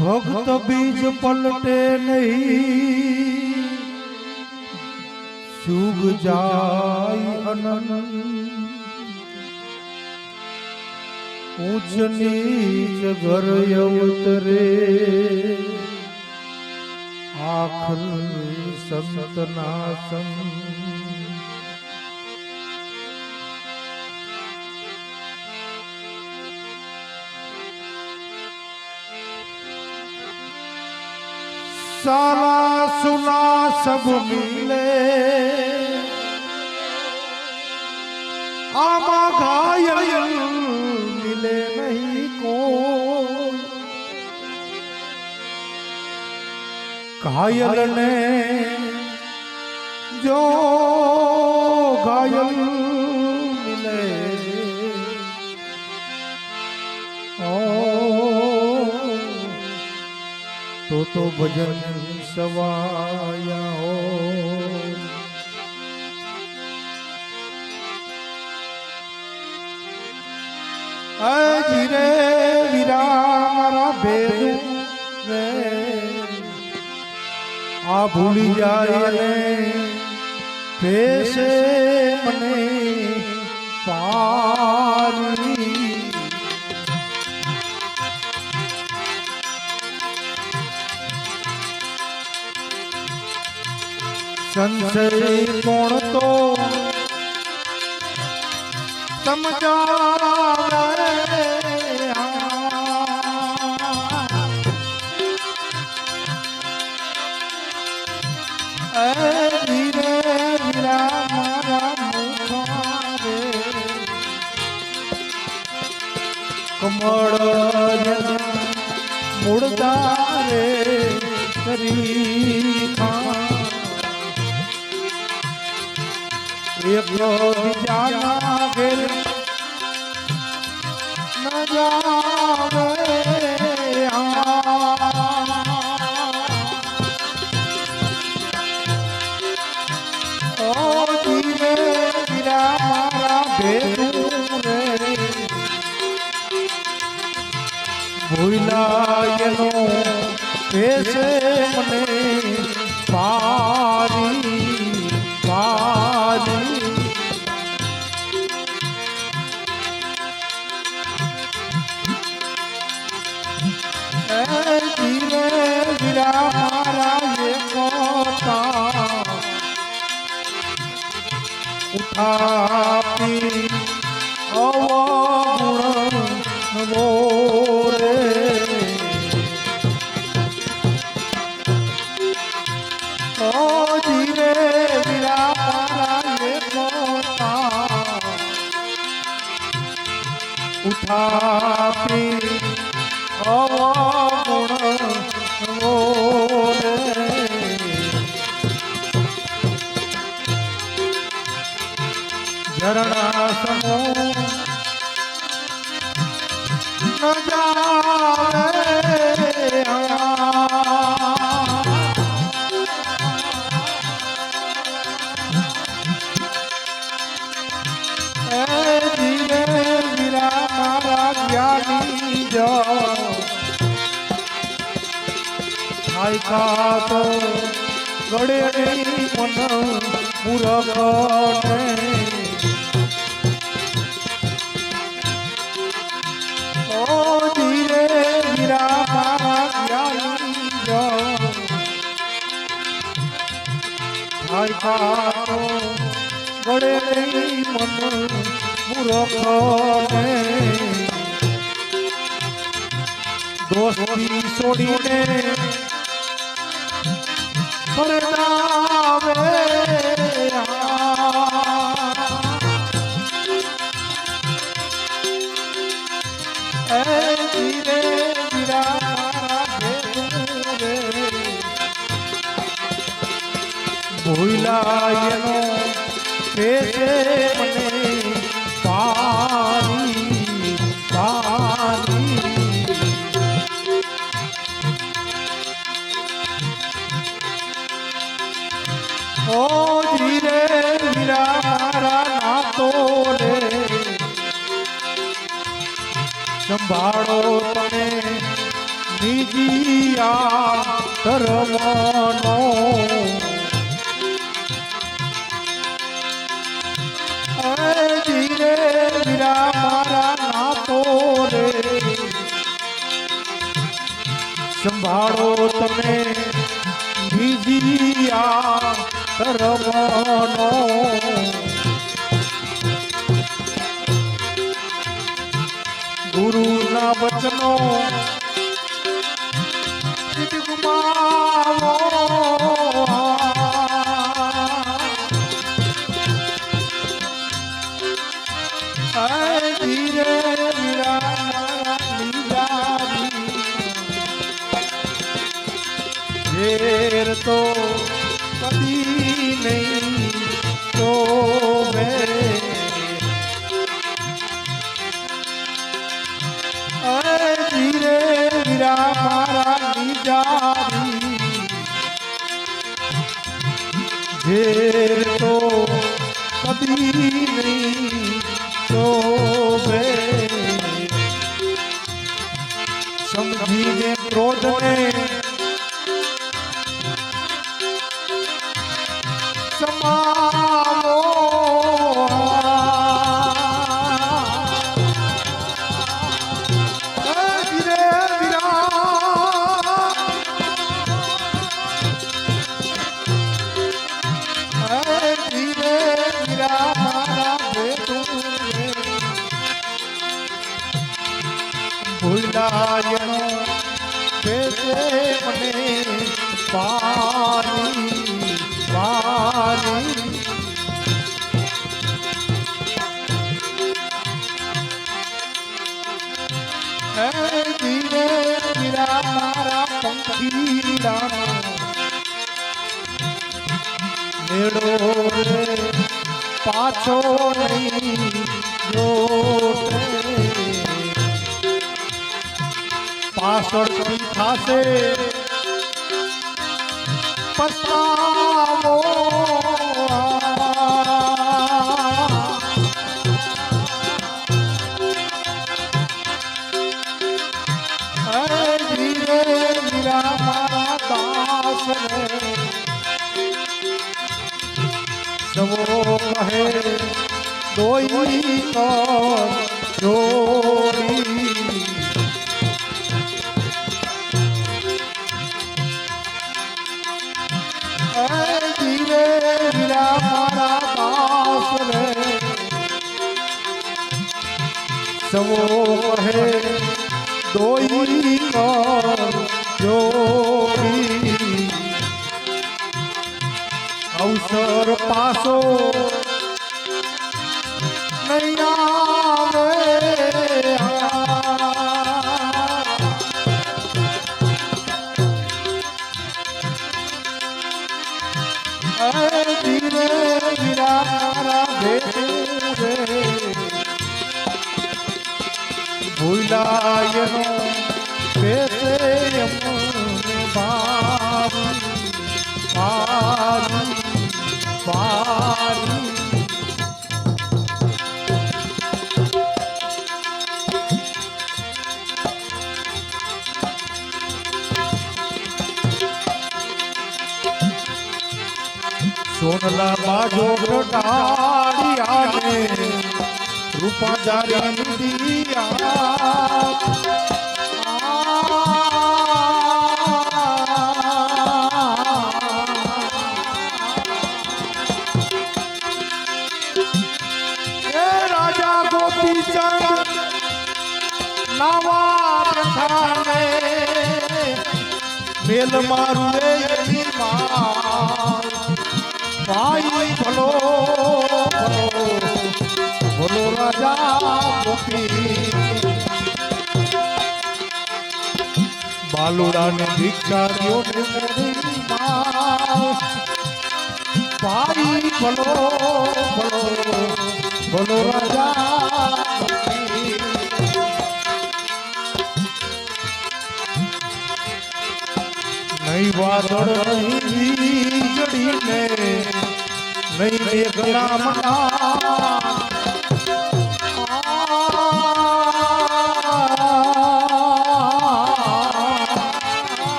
ભક્ત બીજ પલટે નહીં. શુગ જાય અનંત. ઊંચ નીચ ઘર અવતરે. આખર સંતના સંગ. सारा सुना सब मिले आमा घायल मिले नहीं को घायल ने जो घायल તો તો ભજન સવાયા હો. અજી રે વીરા મારા ભેદું રે. આ ભૂલી જાય રે પેશે મને પારી સંશય કોણ તો સમજાવે ધીરે ધીરા મારા મુખારે કમળ જન મૂળતા રે એક બીજાના ઘેર হা થાય ખાતો ગળે મન મુરખ ગળે મન મૂરખ દોસ્તી છોડીને પરણાવે એ ધીરે ધીરા ભેગું ધર્મનો ધીરે વીરા મારા નાતો રે. સંભાળો તમે નિજિયા કરવાનો ગુરુના વચનો ઝેર તો કદી નહીં શોભે. આય ધીરે વીરા મારા લીલારી. ઝેર તો કદી નહીં શોભે. સમજીને ક્રોધને મને પાણી પાણી ધીરે ધીરા મારા પંખીડાનો મેળો પાછો નહીં જોટે પાછળથી થાશે. ધીરે વીરા મારા દાસ રે સવો કહે દોઈ જોડી અવસર પાસો બેસે યમને બારી બારી બારી. સોનલા બાજો ટાળી આને રૂપા જારી દિયા એ રાજા ગોપીચંદ નવા પ્રધાને મેલ મારું રે એની ભલો રાજા ગોપી બાલુડાને ભિક્ષારીઓને મોરી માર. ભાઈ ભલો ભલો ભલો રાજા ગોપી. નહીં વાદળ નહીં વીજળીને નહીં મેઘના મના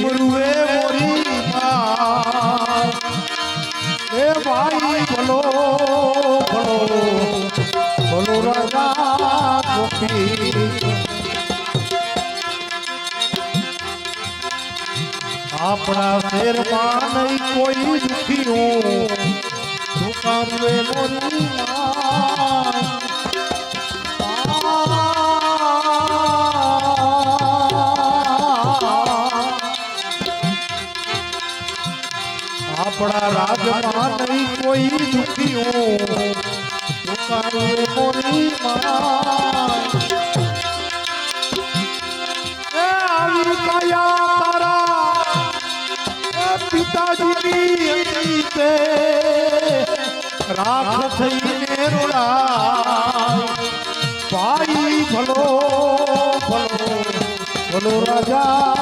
કેમ રૂવે મોરી એ ભાઈ ભલો ભલો ભલો રાજા ગોપી આપણા શેરમાં નહીં કોઈ દુખીનું. દુકાન મોરી આપણા રાજમાં નહીં કોઈ દુખીઓ દુકાને મોરી માં એ આવી કાયા તારા એ પિતાજીની રાખ થઈને રોડા ભાઈ ભલો ભલો ભલો રાજા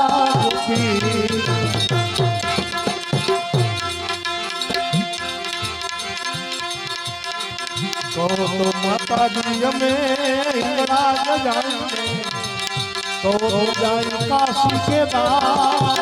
તો માતાજી અમે જાણીને કહો તો જાય કાશી કેદાર.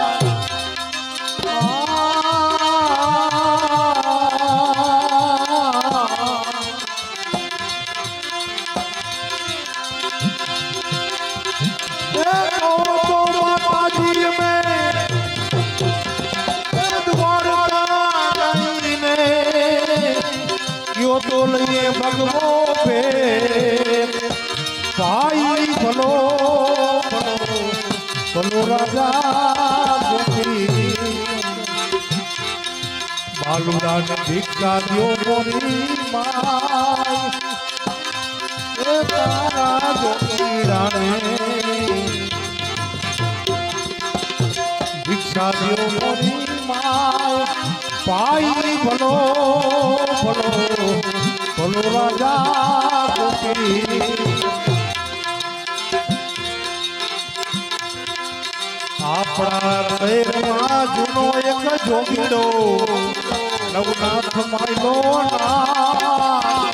બાલુડાને ભિક્ષા દ્યો મોરી માય એ તારા ગોપીડાને ભિક્ષા દ્યો મોરી ભાઈ ભલો ભલો ભલો રાજા આપણા શહેરમાં જૂનો એક જોગીડો નવનાથ માયલો ના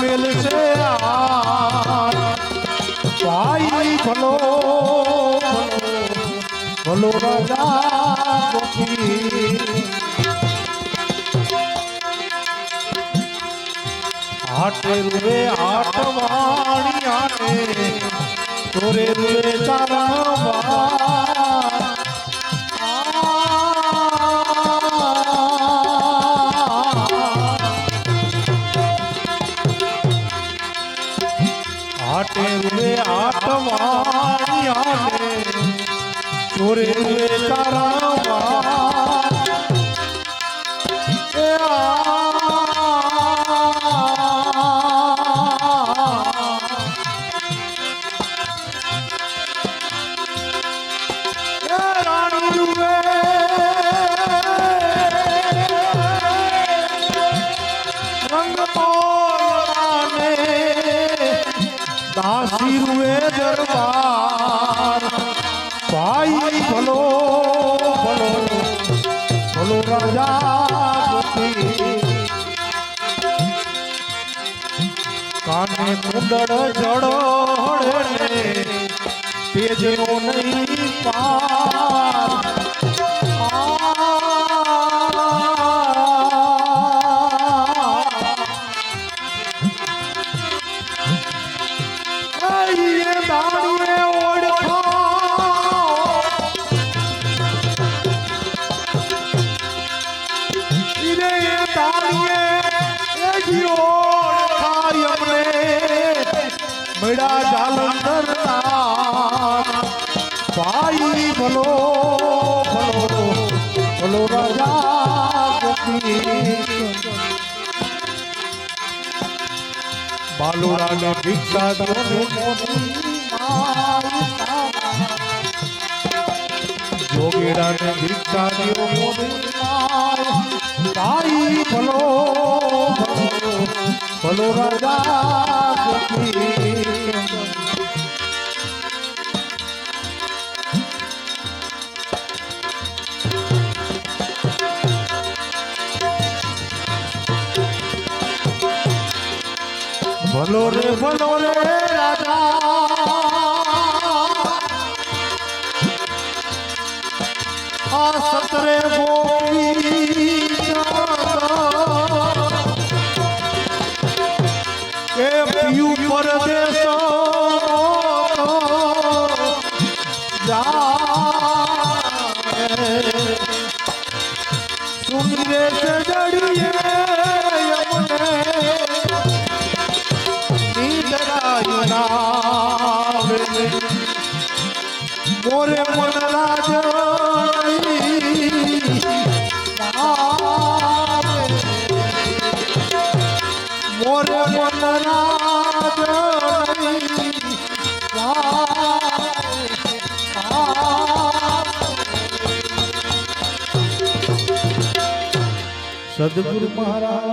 મેલશે. ભાઈ ભલો ભલો રાજા ગોપી હાટે રૂવે હાટ વાણી આને તોરે રૂવે તારા તોરે કુંડળ જડોડે તેજનો નહીં પાર. બાલુરાને ભિક્ષા દો ને જોગીડાને ભિક્ષા દો ભલો ભલો ભલો રાજા ભલો રે ભલો રે રાજા આ સતરે ગોપી સદગુરુ મહારાજ.